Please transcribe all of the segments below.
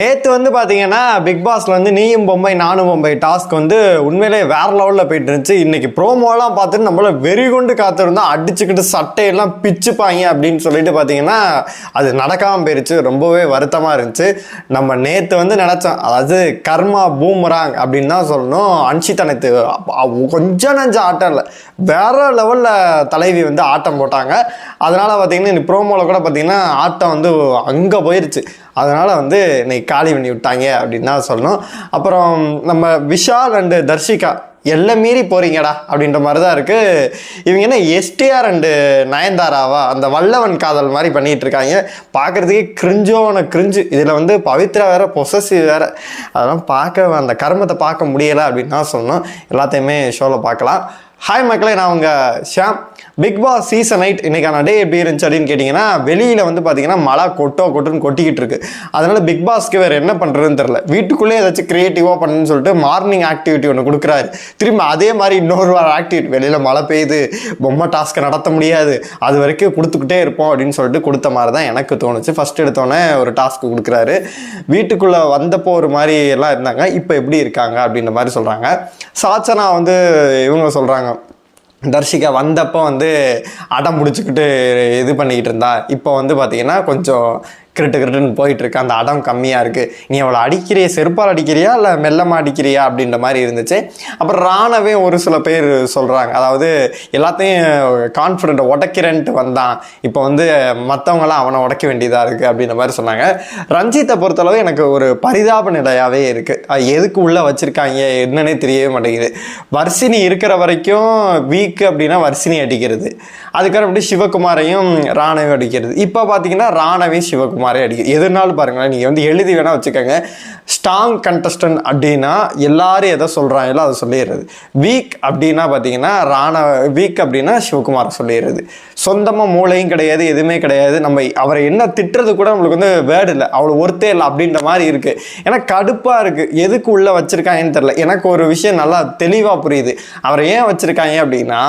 நேற்று வந்து பார்த்தீங்கன்னா பிக் பாஸில் வந்து நீயும் பொம்பை நானும் பொம்பை டாஸ்க் வந்து உண்மையிலே வேற லெவலில் போயிட்டு இருந்துச்சு. இன்னைக்கு ப்ரோமோலாம் பார்த்துட்டு நம்மள வெறி கொண்டு காத்திருந்தோம் அடிச்சுக்கிட்டு சட்டையெல்லாம் பிச்சுப்பாங்க அப்படின்னு சொல்லிட்டு பார்த்தீங்கன்னா அது நடக்காமல் போயிருச்சு. ரொம்பவே வருத்தமாக இருந்துச்சு. நம்ம நேற்று வந்து நினச்சோம் அதாவது கர்மா பூமராங் அப்படின்னு தான் சொல்லணும். அன்ஷிதா அனைத்து கொஞ்சம் நஞ்ச ஆட்டம் இல்லை வேற லெவலில் தலைவி வந்து ஆட்டம் போட்டாங்க. அதனால் பார்த்தீங்கன்னா இந்த ப்ரோமோவில் கூட பார்த்தீங்கன்னா ஆட்டம் வந்து அங்கே போயிருச்சு. அதனால் வந்து இன்னைக்கு காலி பண்ணி விட்டாங்க அப்படின்னு தான் சொல்லணும். அப்புறம் நம்ம விஷால் அண்டு தர்ஷிகா எல்லாம் மீறி போகிறீங்கடா அப்படின்ற மாதிரி தான் இருக்குது இவங்க என்ன எஸ்டிஆர் அண்டு நயன்தாராவா? அந்த வல்லவன் காதல் மாதிரி பண்ணிகிட்டு இருக்காங்க. பார்க்கறதுக்கே கிரிஞ்சோன கிரிஞ்சு இதில் வந்து பவித்ரா வேற பொசசிவ் வேற. அதெல்லாம் பார்க்க அந்த கர்மத்தை பார்க்க முடியலை அப்படின்னு தான் சொன்னோம் எல்லாத்தையுமே ஷோவில் பார்க்கலாம். ஹாய் மக்களே நான் உங்கள் Sham Bigg Boss season eight இன்றைக்கான டே எப்படி இருந்துச்சு அப்படின்னு கேட்டிங்கன்னா வெளியில் வந்து பார்த்தீங்கன்னா மழை கொட்டோ கொட்டுன்னு கொட்டிக்கிட்டு இருக்கு. அதனால் பிக் பாஸ்க்கு வேறு என்ன பண்ணுறதுன்னு தெரில வீட்டுக்குள்ளே ஏதாச்சும் க்ரியேட்டிவாக பண்ணுன்னு சொல்லிட்டு மார்னிங் ஆக்டிவிட்டி ஒன்று கொடுக்குறாரு. திரும்ப அதே மாதிரி இன்னொரு ஆக்டிவிட்டி வெளியில் மழை பெய்யுது பொம்மை டாஸ்க்கை நடத்த முடியாது அது வரைக்கும் கொடுத்துக்கிட்டே இருப்போம் அப்படின்னு சொல்லிட்டு கொடுத்த மாதிரி தான் எனக்கு தோணுச்சு. ஃபர்ஸ்ட் எடுத்தோடனே ஒரு டாஸ்க் கொடுக்குறாரு. வீட்டுக்குள்ளே வந்தப்போ ஒரு மாதிரி எல்லாம் இருந்தாங்க. இப்போ எப்படி இருக்காங்க அப்படின்ற மாதிரி சொல்கிறாங்க சாச்சனா வந்து இவங்க சொல்கிறாங்க தர்ஷிகா வந்தப்போ வந்து அடம் பிடிச்சிக்கிட்டு இது பண்ணிக்கிட்டு இருந்தா. இப்போ வந்து பார்த்தீங்கன்னா கொஞ்சம் கிரிட்டு கிரிட்டுன்னு போயிட்டு இருக்கு அந்த அடம் கம்மியாக இருக்குது நீ அவளை அடிக்கிறிய? செருப்பால் அடிக்கிறியா? இல்லை மெல்லமாக அடிக்கிறியா? அப்படின்ற மாதிரி இருந்துச்சு. அப்புறம் ராணவே ஒரு சில பேர் சொல்கிறாங்க அதாவது எல்லாத்தையும் கான்ஃபிடென்ட் உடைக்கிறேன்ட்டு வந்தான். இப்போ வந்து மற்றவங்களாம் அவனை உடைக்க வேண்டியதாக இருக்குது அப்படின்ற மாதிரி சொன்னாங்க. ரஞ்சித்தை பொறுத்தளவு எனக்கு ஒரு பரிதாப நிலையாகவே இருக்குது எதுக்கு உள்ளே வச்சுருக்காங்க? என்னன்னே தெரியவே மாட்டேங்குது. வர்ஷினி இருக்கிற வரைக்கும் வீக்கு அப்படின்னா வர்ஷினி அடிக்கிறது. அதுக்கப்புறம் அப்படி சிவகுமாரையும் ராணவையும் அடிக்கிறது. இப்போ பார்த்தீங்கன்னா ராணவே சிவகுமார் அடிக்கிறது எதுனாலும் பாருங்களேன் நீங்கள் வந்து எழுதி வேணால் வச்சுக்கோங்க. ஸ்ட்ராங் கண்டஸ்டன்ட் அப்படின்னா எல்லாரும் எதை சொல்கிறாங்களோ அதை சொல்லிடுறது. வீக் அப்படின்னா பார்த்தீங்கன்னா ராண வீக் அப்படின்னா சிவகுமாரை சொல்லிடுறது. சொந்தமாக மூளையும் கிடையாது எதுவுமே கிடையாது. நம்ம அவரை என்ன திட்டுறது கூட நம்மளுக்கு வந்து வேர்டு இல்லை. அவ்வளோ ஒருத்தே இல்லை அப்படின்ற மாதிரி இருக்குது ஏன்னா கடுப்பாக இருக்குது எதுக்கு உள்ளே வச்சுருக்காங்கன்னு தெரில எனக்கு ஒரு விஷயம் நல்லா தெளிவாக புரியுது. அவரை ஏன் வச்சுருக்காங்க அப்படின்னா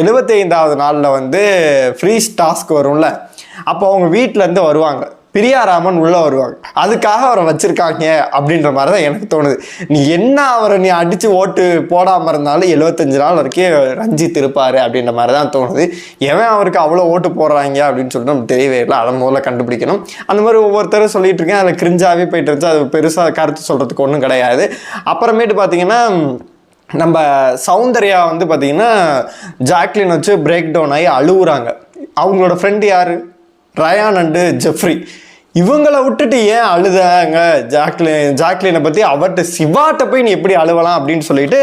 எழுபத்தைந்தாவது நாளில் வந்து ஃப்ரீ டாஸ்க் வரும்ல. அப்போ அவங்க வீட்டிலேருந்து வருவாங்க. பிரியாராமன் உள்ளே வருவாங்க. அதுக்காக அவரை வச்சுருக்காங்க அப்படின்ற மாதிரி தான் எனக்கு தோணுது. நீ என்ன அவரை நீ அடித்து ஓட்டு போடாமல் இருந்தாலும் எழுபத்தஞ்சு நாள் வரைக்கும் ரஞ்சித் இருப்பார் அப்படின்ற மாதிரி தான் தோணுது. எவன் அவருக்கு அவ்வளோ ஓட்டு போடுறாங்க அப்படின்னு சொல்லிட்டு நம்ம தெரியவே இல்லை. அதை முதல்ல கண்டுபிடிக்கணும். அந்த மாதிரி ஒவ்வொருத்தரும் சொல்லிட்டு இருக்கேன். அதில் கிரிஞ்சாவே போயிட்டு இருந்துச்சு. அது பெருசாக கருத்து சொல்கிறதுக்கு ஒன்றும் கிடையாது. அப்புறமேட்டு பார்த்தீங்கன்னா நம்ம சௌந்தர்யா வந்து பார்த்தீங்கன்னா ஜாக்லின் வச்சு பிரேக் டவுன் ஆகி அழுகுறாங்க அவங்களோட ஃப்ரெண்டு யார்? Ryan and Jeffrey. இவங்களை விட்டுட்டு ஏன் அழுதாங்க ஜாக்லின் ஜாக்லினை பற்றி அவர்கிட்ட சிவாட்ட போய் நீ எப்படி அழுவலாம் அப்படின்னு சொல்லிட்டு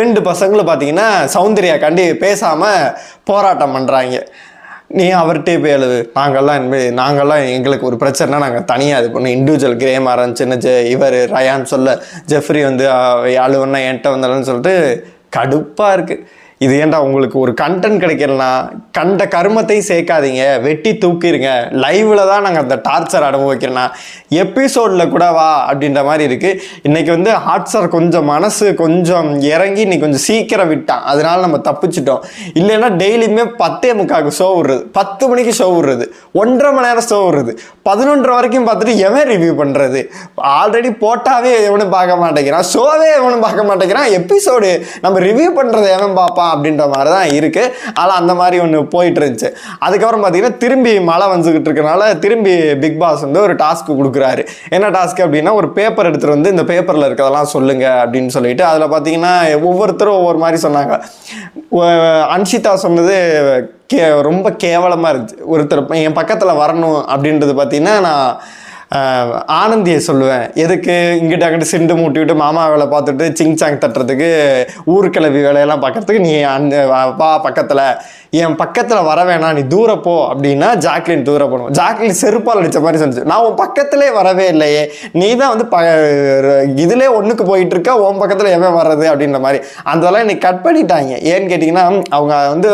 ரெண்டு பசங்களும் பார்த்தீங்கன்னா சௌந்தர்யா கண்டி பேசாமல் போராட்டம் பண்ணுறாங்க நீ அவர்கிட்டே போய் அழுது. நாங்கள்லாம் இனிமேல் நாங்கள்லாம் எங்களுக்கு ஒரு பிரச்சனைனா நாங்கள் தனியாக இது பண்ணோம். இண்டிவிஜுவல் கிரேம் ஆரம்பிச்சுன்னு சின்ன ஜெ இவர் ரயான் சொல்ல ஜெஃப்ரி வந்து அழுவன்னா என்கிட்ட வந்தாலும் சொல்லிட்டு கடுப்பாக இருக்குது இது ஏன்டா உங்களுக்கு ஒரு கண்டென்ட் கிடைக்கலனா? கண்ட கருமத்தையும் சேர்க்காதீங்க. வெட்டி தூக்கிடுங்க லைவில் தான் நாங்கள் அந்த டார்ச்சர் அனுபவிக்கிறேன்னா எபிசோடில் கூட வா அப்படின்ற மாதிரி இருக்குது இன்றைக்கி வந்து ஹாட்ஸ்டார் கொஞ்சம் மனசு கொஞ்சம் இறங்கி இன்னைக்கு கொஞ்சம் சீக்கிரம் விட்டான். அதனால நம்ம தப்பிச்சிட்டோம். இல்லைன்னா டெய்லியுமே பத்தே முக்காவுக்கு ஷோ விடுறது. பத்து மணிக்கு ஷோ விடுறது. ஒன்றரை மணி நேரம் ஷோ விடுறது. பதினொன்றரை வரைக்கும் பார்த்துட்டு எவன் ரிவ்யூ பண்ணுறது ஆல்ரெடி போட்டாவே எவனும் பார்க்க மாட்டேங்கிறான். ஷோவே எவனும் பார்க்க மாட்டேங்கிறான். எபிசோடு நம்ம ரிவ்யூ பண்ணுறதை எவன் பார்ப்பான்? அப்படின்ற மாதிரி தான் இருக்குது ஆனால் அந்த மாதிரி ஒன்று போயிட்டு இருந்துச்சு அதுக்கப்புறம் பார்த்தீங்கன்னா திரும்பி மழை வந்துக்கிட்டு இருக்கனால திரும்பி பிக் பாஸ் வந்து ஒரு டாஸ்க் கொடுக்குறாரு. என்ன டாஸ்க் அப்படின்னா ஒரு பேப்பர் எடுத்துகிட்டு வந்து இந்த பேப்பரில் இருக்கிறதெல்லாம் சொல்லுங்க அப்படின்னு சொல்லிட்டு அதில் பார்த்தீங்கன்னா ஒவ்வொருத்தரும் ஒவ்வொரு மாதிரி சொன்னாங்க. அன்ஷிதா சொன்னது கே ரொம்ப கேவலமாக இருந்துச்சு. ஒருத்தர் என் பக்கத்தில் வரணும் அப்படின்றது பார்த்தீங்கன்னா நான் ஆனந்தியை சொல்லுவேன். எதுக்கு? இங்கிட்ட அங்கிட்ட சிண்டு மூட்டிவிட்டு மாமா வேலை பார்த்துட்டு சிங் சாங் தட்டுறதுக்கு ஊர்கிழவி வேலையெல்லாம் பார்க்கறதுக்கு நீ அந்த வா- பக்கத்தில். என் பக்கத்தில் வர வேணாம் நீ தூரப்போ அப்படின்னா ஜாக்லின் தூர போகணும் ஜாக்லின் செருப்பால் அடித்த மாதிரி சொன்னிச்சு நான் உன் பக்கத்திலே வரவே இல்லையே. நீ தான் வந்து ப இதிலே ஒன்றுக்கு போயிட்டு இருக்க உன் பக்கத்தில் எவன் வர்றது அப்படின்ற மாதிரி. அதெல்லாம் இன்னைக்கு கட் பண்ணிட்டாங்க. ஏன்னு கேட்டிங்கன்னா அவங்க வந்து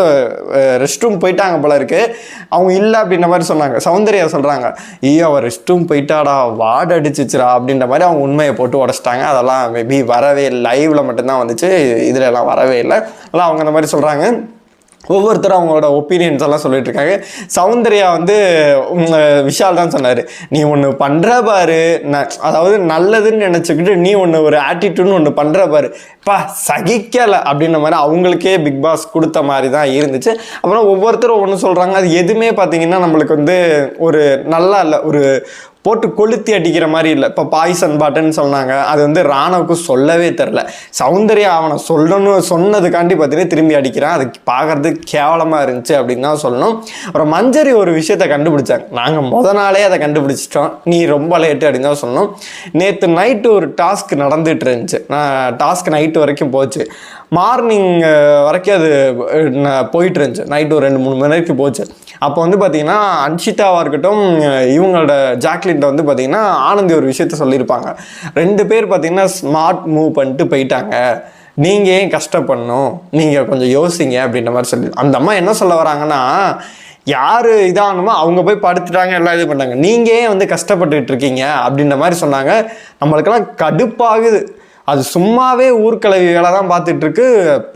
ரெஸ்ட் ரூம் போயிட்டாங்க போல இருக்கு. அவங்க இல்லை அப்படின்ற மாதிரி சொன்னாங்க. சௌந்தர்யா சொல்கிறாங்க ஐயோ அவர் ரெஸ்ட் ரூம் போயிட்டாடா வாட் அடிச்சிச்சுரா அப்படின்ற மாதிரி அவங்க உண்மையை போட்டு உடச்சிட்டாங்க. அதெல்லாம் மேபி வரவே லைவ்ல மட்டும்தான் வந்துச்சு. இதுல எல்லாம் வரவே இல்லை. அதெல்லாம் அவங்க அந்த மாதிரி சொல்கிறாங்க ஒவ்வொருத்தரும் அவங்களோட ஒப்பீனியன்ஸ் எல்லாம் சொல்லிட்டு இருக்காங்க. சௌந்தர்யா வந்து விஷால் தான் சொன்னார். நீ ஒன்று பண்ணுற பாரு. ந- அதாவது நல்லதுன்னு நினச்சிக்கிட்டு நீ ஒன்று ஒரு ஆட்டிடியூட்னு ஒன்று பண்ணுற பாரு. பா சகிக்கலை. அப்படின்ற மாதிரி அவங்களுக்கே பிக் பாஸ் கொடுத்த மாதிரி தான் இருந்துச்சு. அப்புறம் ஒவ்வொருத்தரும் ஒன்று சொல்கிறாங்க அது எதுவுமே பார்த்தீங்கன்னா நம்மளுக்கு வந்து ஒரு நல்லா இல்லை. ஒரு போட்டு கொளுத்தி அடிக்கிற மாதிரி இல்லை. இப்போ பாய்சன் பாட்டுன்னு சொன்னாங்க. அது வந்து ராணவுக்கு சொல்லவே தெரில சௌந்தர்யா அவனை சொல்லணும் சொன்னதுக்காண்டி பார்த்தீங்கன்னா திரும்பி அடிக்கிறான். அது பார்க்கறதுக்கு கேவலமாக இருந்துச்சு அப்படின்னு தான் சொல்லணும். அப்புறம் மஞ்சரி ஒரு விஷயத்த கண்டுபிடிச்சாங்க. நாங்கள் முத நாளே அதை கண்டுபிடிச்சிட்டோம். நீ ரொம்ப லேட்டு அப்படின்னு தான் சொன்னோம். நேற்று நைட்டு ஒரு டாஸ்க் நடந்துட்டு இருந்துச்சு. நான் டாஸ்க் நைட்டு வரைக்கும் போச்சு. மார்னிங் வரைக்கும் அது போயிட்டு இருந்துச்சு. நைட்டு ஒரு ரெண்டு மூணு மணி வரைக்கும் போச்சு. அப்போ வந்து பார்த்தீங்கன்னா அன்ஷிதாவாக இருக்கட்டும் இவங்களோட ஜாக்லின்ட்ட வந்து பார்த்தீங்கன்னா ஆனந்தி ஒரு விஷயத்த சொல்லியிருப்பாங்க. ரெண்டு பேர் பார்த்தீங்கன்னா ஸ்மார்ட் மூவ் பண்ணிட்டு போயிட்டாங்க. நீங்கள் ஏன் கஷ்டப்படணும்? நீங்கள் கொஞ்சம் யோசிங்க அப்படின்ற மாதிரி சொல்லி அந்த அம்மா என்ன சொல்ல வராங்கன்னா யார் இதாகணுமோ அவங்க போய் படுத்துட்டாங்க எல்லாம் இது பண்ணாங்க. நீங்கள் ஏன் வந்து கஷ்டப்பட்டுக்கிட்டு இருக்கீங்க அப்படின்ற மாதிரி சொன்னாங்க. நம்மளுக்கெல்லாம் கடுப்பாகுது. அது சும்மாவே ஊர்க்கலவி வேலை தான் பார்த்துட்டு இருக்கு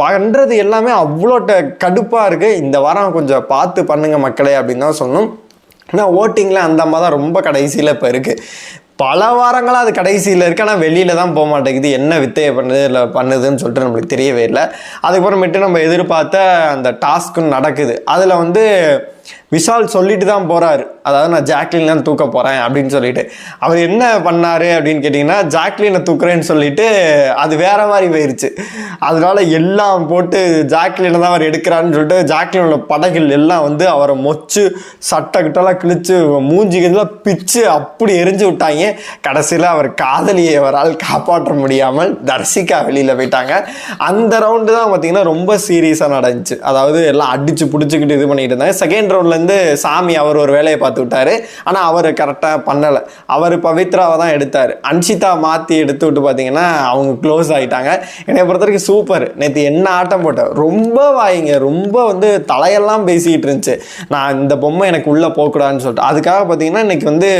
பண்ணுறது எல்லாமே அவ்வளோ கடுப்பாக இருக்குது இந்த வாரம் கொஞ்சம் பார்த்து பண்ணுங்க மக்களே அப்படின்னு தான் சொல்லணும். ஏன்னா ஓட்டிங்கில் அந்த அம்மா தான் ரொம்ப கடைசியில் இப்போ இருக்குது பல வாரங்களாக அது கடைசியில் இருக்குது ஆனால் வெளியில் தான் போக மாட்டேங்குது. என்ன வித்தையை பண்ணுது இல்லை பண்ணுதுன்னு சொல்லிட்டு நம்மளுக்கு தெரியவே இல்லை. அதுக்கப்புறமேட்டு நம்ம எதிர்பார்த்த அந்த டாஸ்க்கும் நடக்குது. அதில் வந்து விஷால் சொல்லிட்டு தான் போகிறார் அதாவது நான் ஜாக்லின் தான் தூக்க போகிறேன் அப்படின்னு சொல்லிட்டு. அவர் என்ன பண்ணார் அப்படின்னு கேட்டிங்கன்னா ஜாக்லினை தூக்குறேன்னு சொல்லிட்டு அது வேற மாதிரி போயிருச்சு. அதனால எல்லாம் போட்டு ஜாக்லினை தான் அவர் எடுக்கிறான்னு சொல்லிட்டு ஜாக்லினோட படகுகள் எல்லாம் வந்து அவரை மொச்சு சட்டை கிட்டலாம் கிழிச்சு மூஞ்சிக்கெல்லாம் பிச்சு அப்படி எரிஞ்சு விட்டாங்க. கடைசியில் அவர் காதலியை அவரால் காப்பாற்ற முடியாமல் தர்சிகா வெளியில் போயிட்டாங்க. அந்த ரவுண்டு தான் பார்த்தீங்கன்னா ரொம்ப சீரியஸாக நடந்துச்சு. அதாவது எல்லாம் அடித்து பிடிச்சிக்கிட்டு இது பண்ணிகிட்டு இருந்தாங்க. செகண்ட் வந்து சாமி அவர் ஒரு வேலையை பார்த்து விட்டாரு. ஆனால் அவர் கரெக்டாக பண்ணலை. அவர் பவித்ராவை தான் எடுத்தார். அன்ஷிதா மாற்றி எடுத்து விட்டு பார்த்தீங்கன்னா அவங்க க்ளோஸ் ஆகிட்டாங்க என்னை பொறுத்த வரைக்கும் சூப்பர் நேற்று என்ன ஆட்டம் போட்டேன் ரொம்ப வாயிங்க ரொம்ப வந்து தலையெல்லாம் பேசிக்கிட்டு இருந்துச்சு. நான் இந்த பொம்மை எனக்கு உள்ளே போகக்கூடாதுன்னு சொல்லிட்டு. அதுக்காக பார்த்தீங்கன்னா இன்னைக்கு வந்து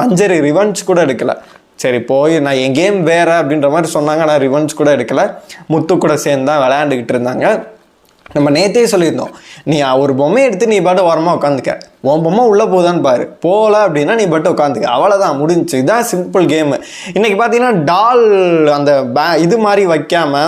மஞ்சரி ரிவன்ஸ் கூட எடுக்கலை. சரி போய் நான் என் கேம் வேற அப்படின்ற மாதிரி சொன்னாங்க. நான் ரிவன்ஸ் கூட எடுக்கலை. முத்து கூட சேர்ந்து தான் விளையாண்டுக்கிட்டு இருந்தாங்க. நம்ம நேத்தே சொல்லியிருந்தோம். நீ ஒரு பொம்மையை எடுத்து நீ பாட்டு ஓரமாக உட்காந்துக்க. உன் பொம்மை உள்ளே போகுதான்னு பாரு. போகல அப்படின்னா நீ பாட்டு உட்காந்துக்க. அவ்வளோதான் முடிஞ்சு இதுதான் சிம்பிள் கேமு இன்றைக்கி பார்த்தீங்கன்னா டால் அந்த பே இது மாதிரி வைக்காம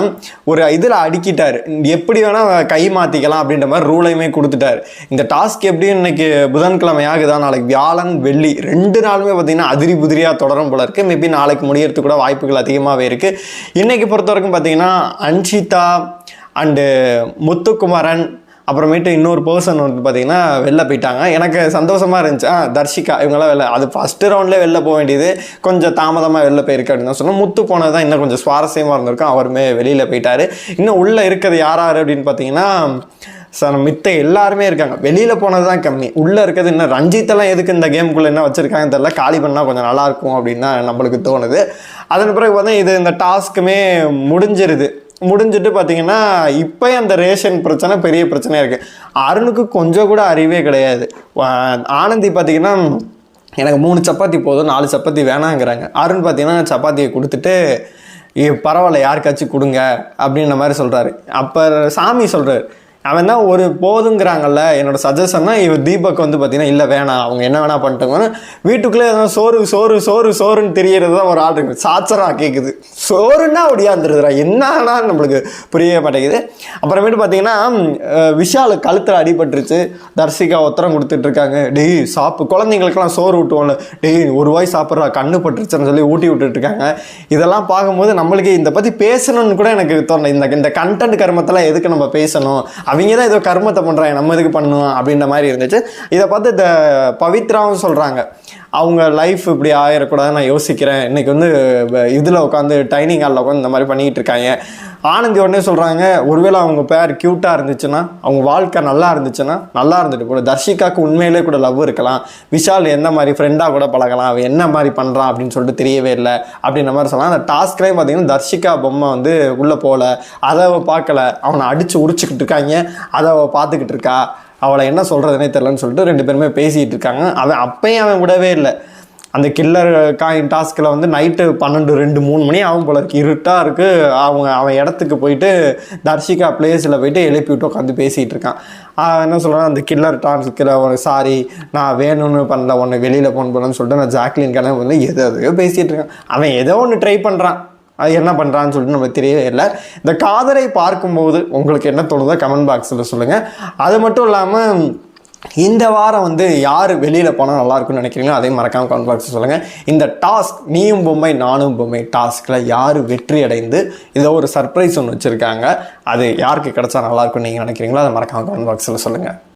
ஒரு இதில் அடுக்கிட்டார். எப்படி வேணால் கை மாற்றிக்கலாம் அப்படின்ற மாதிரி ரூலையுமே கொடுத்துட்டாரு. இந்த டாஸ்க் எப்படியும் இன்றைக்கி புதன்கிழமை ஆகுதா? நாளைக்கு வியாழன் வெள்ளி. ரெண்டு நாளுமே பார்த்தீங்கன்னா அதிரி புதிரியாக தொடரும் போல இருக்கு. மேபி நாளைக்கு முடியறதுக்கு கூட வாய்ப்புகள் அதிகமாகவே இருக்குது இன்றைக்கி பொறுத்த வரைக்கும் பார்த்தீங்கன்னா அன்ஷிதா அண்டு முத்துக்குமரன் அப்புறமேட்டு இன்னொரு பர்சன் வந்து பார்த்தீங்கன்னா வெளில போயிட்டாங்க. எனக்கு சந்தோஷமாக இருந்துச்சு. ஆ தர்ஷிகா இவங்கெல்லாம் வெளில அது ஃபஸ்ட்டு ரவுண்ட்லேயே வெளில போக வேண்டியது. கொஞ்சம் தாமதமாக வெளில போயிருக்கு அப்படின்னு தான் சொன்னோம். முத்து போனது தான் இன்னும் கொஞ்சம் சுவாரஸ்யமாக இருந்திருக்கும். அவருமே வெளியில் போயிட்டார். இன்னும் உள்ளே இருக்கிறது யார் யார் அப்படின்னு பார்த்தீங்கன்னா சார் மித்த எல்லாருமே இருக்காங்க. வெளியில் போனது தான் கம்மி. உள்ளே இருக்கிறது இன்னும் ரஞ்சித்தெல்லாம் எதுக்கு இந்த கேமுக்குள்ளே என்ன வச்சுருக்காங்க தெரியல. காலி பண்ணால் கொஞ்சம் நல்லா இருக்கும் அப்படின்னு தான் நம்மளுக்கு தோணுது. அதன் பிறகு பார்த்தா இது இந்த டாஸ்க்குமே முடிஞ்சிருது. முடிஞ்சிட்டு பார்த்தீங்கன்னா இப்போ அந்த ரேஷன் பிரச்சனை பெரிய பிரச்சனையாக இருக்குது அருணுக்கு கொஞ்சம் கூட அறிவே கிடையாது. ஆனந்தி பார்த்தீங்கன்னா எனக்கு மூணு சப்பாத்தி போதும் நாலு சப்பாத்தி வேணாங்கிறாங்க. அருண் பார்த்தீங்கன்னா சப்பாத்தியை கொடுத்துட்டு பரவாயில்ல யாருக்காச்சும் கொடுங்க அப்படின்ற மாதிரி சொல்கிறாரு அப்போ சாமி சொல்கிறார் அவன் தான் ஒரு போதுங்கிறாங்கல்ல என்னோட சஜஷன்னா இவர் தீபக் வந்து பார்த்தீங்கன்னா இல்லை வேணாம் அவங்க என்ன வேணா பண்ணிட்டாங்கன்னு வீட்டுக்குள்ளே எதாவது சோறு சோறு சோறு சோறுன்னு தெரியறது தான் ஒரு ஆள் இருக்கு. சாச்சரா கேட்குது சோறுன்னா ஒடியாந்துருதுடா என்னன்னா நம்மளுக்கு புரியவே மாட்டேங்குது. அப்புறமேட்டு பார்த்தீங்கன்னா விஷால் விஷாலு கழுத்தில் அடிபட்டுருச்சு. தர்சிகா உத்தரம் கொடுத்துட்ருக்காங்க டெய் சாப்பு குழந்தைங்களுக்கெல்லாம் சோறு ஊட்டுவோம்ல டெய் ஒரு வாய் சாப்பிட்றா கண்ணு பட்டுருச்சுன்னு சொல்லி ஊட்டி விட்டுட்ருக்காங்க இதெல்லாம் பார்க்கும்போது நம்மளுக்கு இந்த பற்றி பேசணும்னு கூட எனக்கு தோணலை. இந்த இந்த கண்டென்ட் கர்மத்தெல்லாம் எதுக்கு நம்ம பேசணும்? அவங்க தான் ஏதோ கர்மத்தை பண்ணுறாங்க நம்ம இதுக்கு பண்ணணும் அப்படின்ற மாதிரி இருந்துச்சு. இதை பார்த்து இந்த பவித்ராவும் சொல்கிறாங்க அவங்க லைஃப் இப்படி ஆயிடக்கூடாதுன்னு நான் யோசிக்கிறேன். இன்றைக்கி வந்து இதில் உட்காந்து டைனிங் ஹாலில் உட்காந்து இந்த மாதிரி பண்ணிக்கிட்டு இருக்காங்க. ஆனந்தி உடனே சொல்கிறாங்க ஒருவேளை அவங்க பேர் க்யூட்டாக இருந்துச்சுன்னா அவங்க வாழ்க்கை நல்லா இருந்துச்சுன்னா நல்லா இருந்துட்டு கூட தர்ஷிகாவுக்கு உண்மையிலே கூட லவ் இருக்கலாம். விஷால் எந்த மாதிரி ஃப்ரெண்டாக கூட பழகலாம் அவன் என்ன மாதிரி பண்ணுறான் அப்படின்னு சொல்லிட்டு தெரியவே இல்லை அப்படின்ற மாதிரி சொல்லலாம் அந்த டாஸ்க்லேயும் பார்த்தீங்கன்னா தர்ஷிகா பொம்மை வந்து உள்ளே போகல. அதை அவள் பார்க்கல. அவனை அடித்து உரிச்சுக்கிட்டு இருக்காங்க. அதை அவள் பார்த்துக்கிட்டு இருக்கா. அவளை என்ன சொல்கிறதுனே தெரிலன்னு சொல்லிட்டு ரெண்டு பேருமே பேசிகிட்டு இருக்காங்க. அவன் அப்பயும் அவன் விடவே இல்லை. அந்த கில்லர் காயின் டாஸ்கில் வந்து நைட்டு பன்னெண்டு ரெண்டு மூணு மணி ஆகும் போல இருக்கு. இருட்டாக இருக்குது அவங்க அவன் இடத்துக்கு போயிட்டு தர்ஷிகா பிளேஸில் போயிட்டு எழுப்பி விட்டு உட்காந்து பேசிகிட்டு இருக்கான். என்ன சொல்கிறான் அந்த கில்லர் டாஸ்கில் ஒரு சாரி நான் வேணும்னு பண்ணல. ஒன்று வெளியில் போன் பண்ணலன்னு சொல்லிட்டு நான் ஜாக்லின் கிளம்பி வந்து எதையோ பேசிகிட்டு இருக்கான். அவன் ஏதோ ஒன்று ட்ரை பண்ணுறான் அது என்ன பண்ணுறான்னு சொல்லிட்டு நமக்கு தெரியவே இல்லை. இந்த காதலை பார்க்கும்போது உங்களுக்கு என்ன தோணுதோ கமெண்ட் பாக்ஸில் சொல்லுங்கள் அது மட்டும் இல்லாமல் இந்த வாரம் வந்து யார் வெளியில் போனால் நல்லாயிருக்கும்னு நினைக்கிறீங்களோ அதையும் மறக்காமல் கமெண்ட் பாக்ஸில் சொல்லுங்கள் இந்த டாஸ்க் நீயும் பொம்மை நானும் பொம்மை டாஸ்கில் யார் வெற்றி அடைந்து இதோ ஒரு சர்ப்ரைஸ் ஒன்று வச்சுருக்காங்க. அது யாருக்கு கிடச்சா நல்லாயிருக்கும்னு நீங்கள் நினைக்கிறீங்களோ அதை மறக்காமல் கமெண்ட் பாக்ஸில் சொல்லுங்கள்